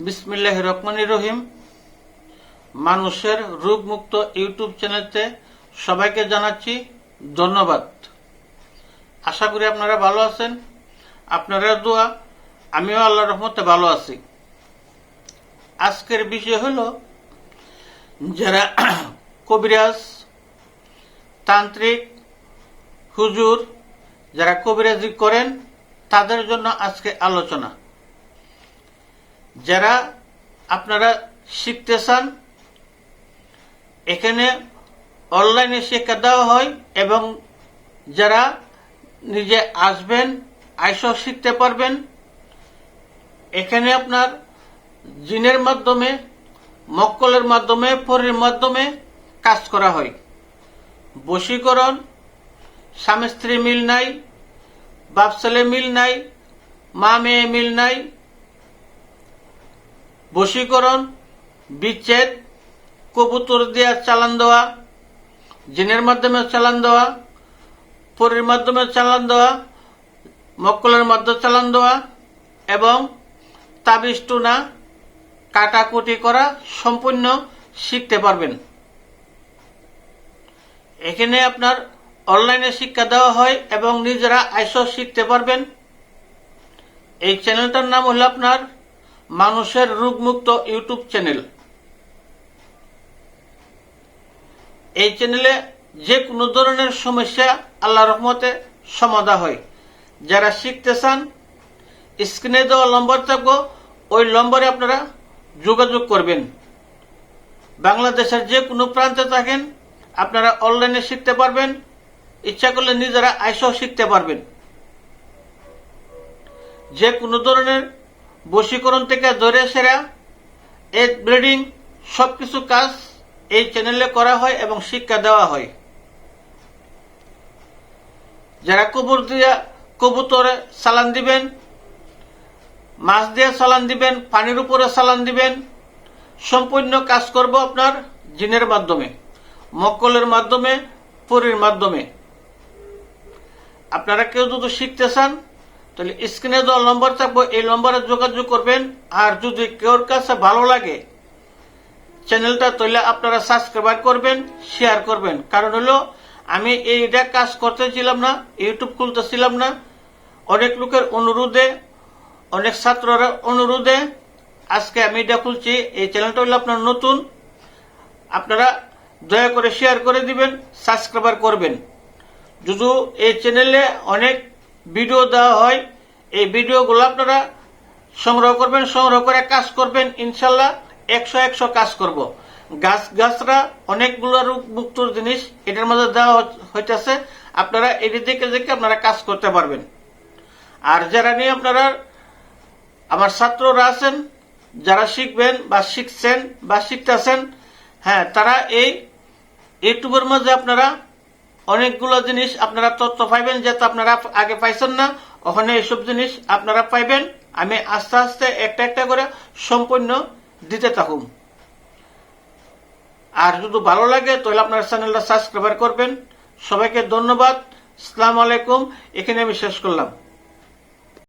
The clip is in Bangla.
বিসমিল্লাহ রহমানির রহিম। মানুষের রোগমুক্ত ইউটিউব চ্যানেলতে সবাইকে জানাচ্ছি ধন্যবাদ। আশা করি আপনারা ভালো আছেন। আপনারা দোয়া, আমিও আল্লাহ রহমতে ভালো আছি। আজকের বিষয় হলো, যারা কবিরাজ, তান্ত্রিক, হুজুর, যারা কবিরাজি করেন, তাদের জন্য আজকে আলোচনা। যারা আপনারা শিখতে চান এখানে অনলাইনে শিক্ষা দেওয়া হয় এবং যারা নিজে আসবেন আইসও শিখতে পারবেন। এখানে আপনার জিনের মাধ্যমে, মক্কলের মাধ্যমে পরের মাধ্যমে কাজ করা হয়। বশীকরণ স্বামী স্ত্রী মিল নাই বাপ ছেলে মিল নাই মা মেয়ে মিল নাই বশীকরণ, বিচ্ছেদ, কবুতর দেওয়া চালান দেওয়া, জিনের মাধ্যমে চালান দেওয়া, পরের মাধ্যমে চালান দেওয়া, মক্কলের মাধ্যমে চালান দেওয়া এবং তাবিজ টুনা, কাটাকুটি করা সম্পূর্ণ শিখতে পারবেন। এখানে আপনার অনলাইনে শিক্ষা দেওয়া হয় এবং নিজেরা আইসও শিখতে পারবেন। এই চ্যানেলটার নাম হলো আপনার মানুষের রোগমুক্ত ইউটিউব চ্যানেল। এই চ্যানেলে যে কোনো ধরনের সমস্যা আল্লাহ রহমতে সমাধা হয়। যারা শিখতে চান, স্ক্রিনে দেওয়া নম্বর থাকব, ওই নম্বরে আপনারা যোগাযোগ করবেন। বাংলাদেশের যে কোনো প্রান্তে থাকেন, আপনারা অনলাইনে শিখতে পারবেন, ইচ্ছা করলে নিজেরা আইসও শিখতে পারবেন। যে কোনো ধরনের বশীকরণ থেকে ধরে সেরা। এগ ব্রিডিং সব কিছু কাজ এই চ্যানেলে করা হয় এবং শিক্ষা দেওয়া হয়। যারা কবুর দিয়া, কবুতরে সালান দিবেন, মাছ দিয়ে সালান দিবেন, পানির উপরে সালান দিবেন, সম্পূর্ণ কাজ করব আপনার জিনের মাধ্যমে, মক্কলের মাধ্যমে, পরীর মাধ্যমে। আপনারা কেউ যদি শিখতে চান তাহলে স্ক্রিনে দেওয়া নম্বর থাকব, এই নম্বরে যোগাযোগ করবেন। আর যদি কেউর কাছে ভালো লাগে চ্যানেলটা তাহলে আপনারা সাবস্ক্রাইব করবেন শেয়ার করবেন। কারণ হলো, আমি এইটা কাজ করতেছিলাম না ইউটিউব খুলতেছিলাম না। অনেক লোকের অনুরোধে, অনেক ছাত্ররা অনুরোধে, আজকে আমি এটা খুলছি, এই চ্যানেলটা হলো আপনার নতুন। আপনারা দয়া করে শেয়ার করে দিবেন সাবস্ক্রাইবার করবেন। যদি এই চ্যানেলে অনেক ভিডিও দেওয়া হয়, এই ভিডিওগুলো আপনারা সংগ্রহ করবেন, সংগ্রহ করে কাজ করবেন, ইনশাল্লাহ একশো একশো কাজ করব। গাছ গাছরা অনেকগুলো মুক্তর জিনিস এটার মধ্যে দেওয়া হইতেছে, আপনারা এটি দেখে দেখে আপনারা কাজ করতে পারবেন। আর যারা নিয়ে আপনারা আমার ছাত্ররা আছেন, যারা শিখবেন বা শিখছেন বা শিখতেছেন হ্যাঁ তারা এই ইউটিউবের মধ্যে আপনারা অনেকগুলো জিনিস আপনারা তথ্য পাইবেন যেটা আপনারা আগে পাইছেন না, ওখানে এইসব জিনিস আপনারা পাইবেন। আমি আস্তে আস্তে একটা একটা করে সম্পূর্ণ দিতে থাকুন। আর যদি ভালো লাগে, তাহলে আপনার চ্যানেলটা সাবস্ক্রাইব করবেন। সবাইকে ধন্যবাদ। সালাম আলাইকুম। এখানে আমি শেষ করলাম।